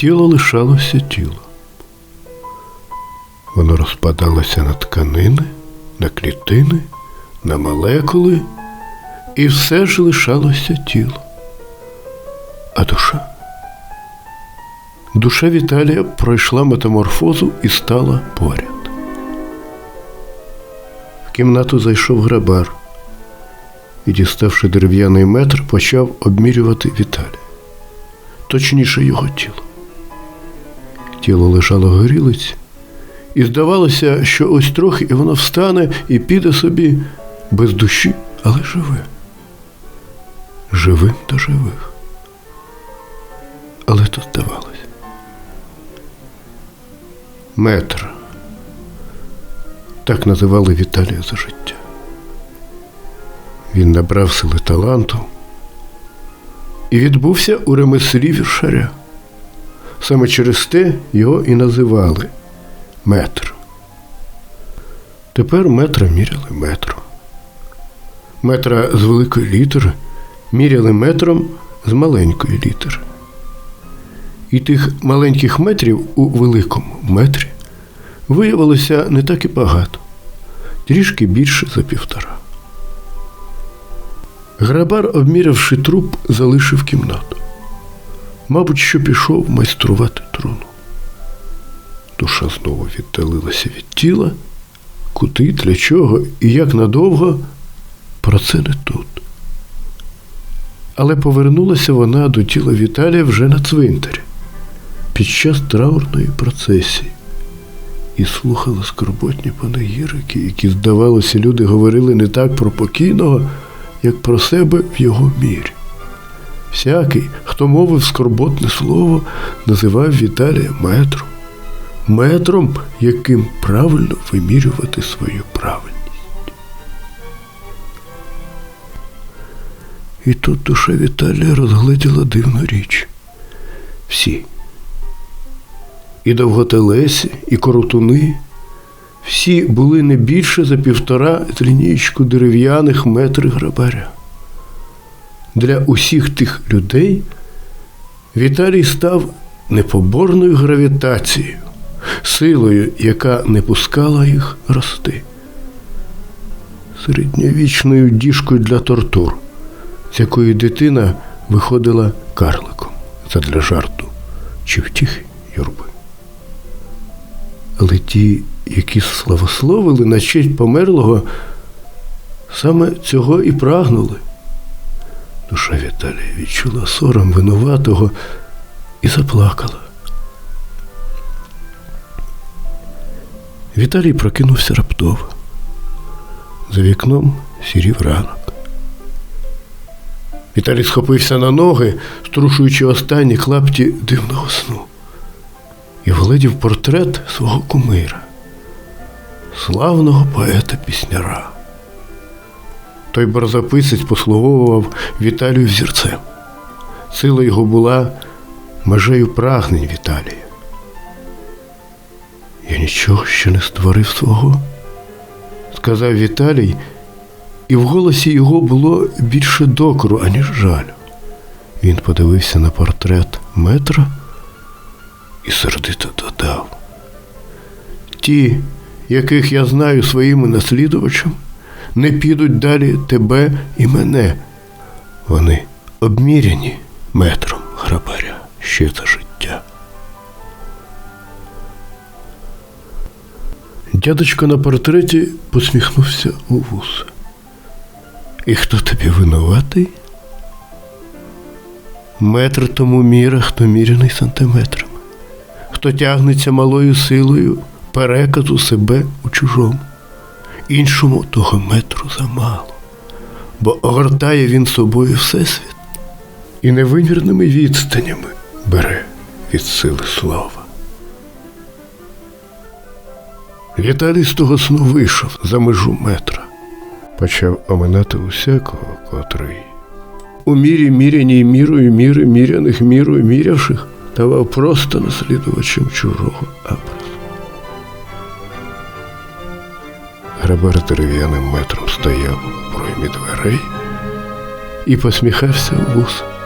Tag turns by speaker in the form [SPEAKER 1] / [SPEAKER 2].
[SPEAKER 1] тіло лишалося тіло. Воно розпадалося на тканини, на клітини, на молекули, і все ж лишалося тіло. А душа? Душа Віталія пройшла метаморфозу і стала поряд. В кімнату зайшов грабар і, діставши дерев'яний метр, почав обмірювати Віталія. Точніше його тіло. Тіло лежало в горілиці, і здавалося, що ось трохи і воно встане і піде собі без душі, але живе. Живим до живих. Але то здавалося. Метр. Так називали Віталія за життя. Він набрав сили таланту і відбувся у ремеслі віршаря. Саме через те його і називали метр. Тепер метра міряли метром. Метра з великої літери міряли метром з маленької літери. І тих маленьких метрів у великому метрі виявилося не так і багато, трішки більше за півтора. Грабар, обмірявши труп, залишив кімнату. Мабуть, що пішов майструвати труну. Душа знову віддалилася від тіла, куди, для чого і як надовго, про це не тут. Але повернулася вона до тіла Віталія вже на цвинтарі під час траурної процесії і слухала скорботні панегірики, які, здавалося, люди говорили не так про покійного, як про себе в його мірі. Всякий, хто мовив скорботне слово, називав Віталія метром, метром, яким правильно вимірювати свою правильність. І тут душа Віталія розгледіла дивну річ. Всі. І довготелесі, і коротуни, всі були не більше за півтора тринічку дерев'яних метрів грабаря. Для усіх тих людей Віталій став непоборною гравітацією, силою, яка не пускала їх рости, середньовічною діжкою для тортур, з якої дитина виходила карликом задля жарту чи втіхи юрби. Але ті, які славословили на честь померлого, саме цього і прагнули. Душа Віталія відчула сором винуватого і заплакала. Віталій прокинувся раптово. За вікном сірів ранок. Віталій схопився на ноги, струшуючи останні клапті дивного сну, і вгледів портрет свого кумира, славного поета-пісняра. Той барзаписець послуговував Віталію взірцем. Сила його була межею прагнень Віталія. Я нічого ще не створив свого, сказав Віталій, і в голосі його було більше докору, аніж жалю. Він подивився на портрет метра і сердито додав. Ті, яких я знаю своїми наслідувачами, не підуть далі тебе і мене. Вони обміряні метром грабаря ще за життя. Дядечко на портреті посміхнувся у вуса. І хто тобі винуватий? Метр тому міра, хто міряний сантиметрами, хто тягнеться малою силою переказу себе у чужому. Іншому того метру замало, бо огортає він собою всесвіт і невимірними відстанями бере від сили слова. Віталій з того сну вийшов за межу метра, почав оминати усякого, котрий. У мірі міряній мірою міри міряних мірою мірявших давав просто наслідувачем чужого образу. Грабар дерев'яним метром стояв у проймі дверей і посміхався в вуса.